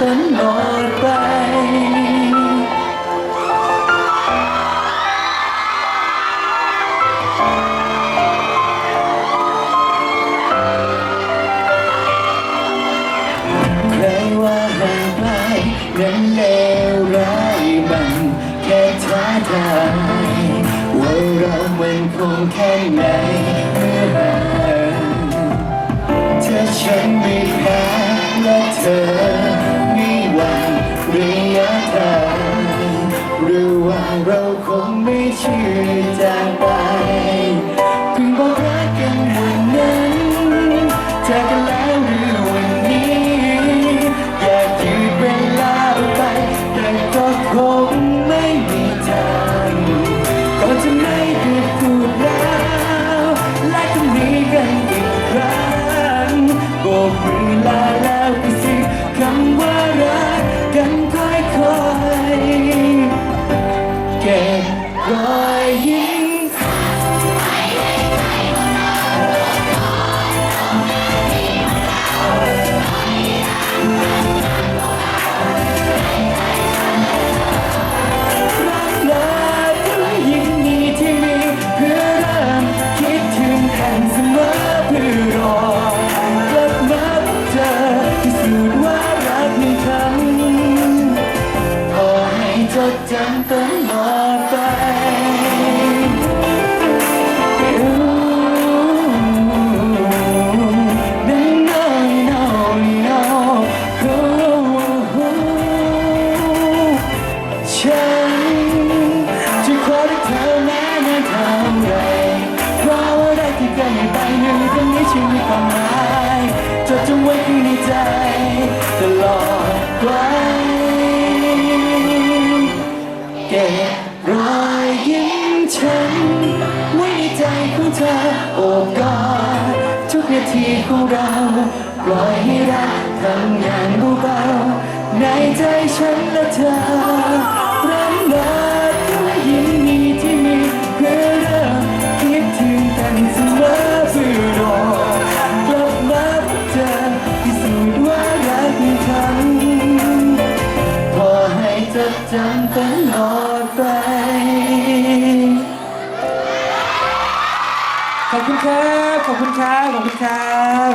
ตลอดไป ใครว่าห่างไกลนั้นเลวร้ายมันแค่ท้าทายว่าเรามันคงแค่ไหน หรือว่าเราคงไม่เชื่อจากไปเพิ่งบอกรักกันวันนั้นจากกันแล้วหรือวันนี้ อยากยืดเวลาไปแต่ก็คงไม่มีทางก็จะไม่หยุดพูดแล้วและจะมีกันอีกครั้งโบกมือลา บร นึ่งตรงนี้ชีวิตความหมายจดจำไว้ข้างในใจตลอดไปเก็บรอยยิ้มฉันไว้ในใจของเธอโอบกอดทุกนาทีของเราปล่อยให้รักทำงานเบาๆในใจฉันและเธอ อดไป ขอบคุณครับ ขอบคุณครับ ขอบคุณครับ